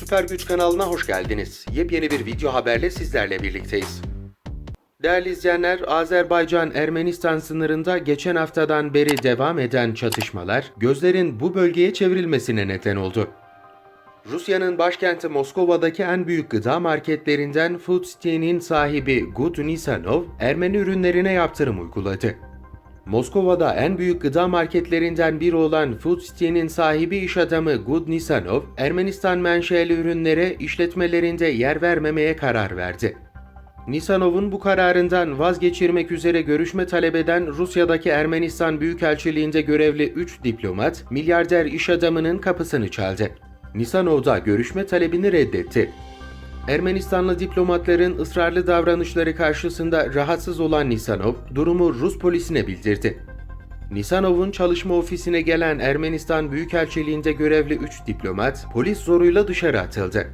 Süper Güç kanalına hoş geldiniz. Yepyeni bir video haberle sizlerle birlikteyiz. Değerli izleyenler, Azerbaycan-Ermenistan sınırında geçen haftadan beri devam eden çatışmalar gözlerin bu bölgeye çevrilmesine neden oldu. Rusya'nın başkenti Moskova'daki en büyük gıda marketlerinden Food City'nin sahibi Gud Nisanov, Ermeni ürünlerine yaptırım uyguladı. Moskova'da en büyük gıda marketlerinden biri olan Food City'nin sahibi iş adamı Gud Nisanov, Ermenistan menşeli ürünlere işletmelerinde yer vermemeye karar verdi. Nisanov'un bu kararından vazgeçirmek üzere görüşme talep eden Rusya'daki Ermenistan Büyükelçiliğinde görevli 3 diplomat, milyarder iş adamının kapısını çaldı. Nisanov da görüşme talebini reddetti. Ermenistanlı diplomatların ısrarlı davranışları karşısında rahatsız olan Nisanov, durumu Rus polisine bildirdi. Nisanov'un çalışma ofisine gelen Ermenistan Büyükelçiliğinde görevli 3 diplomat, polis zoruyla dışarı atıldı.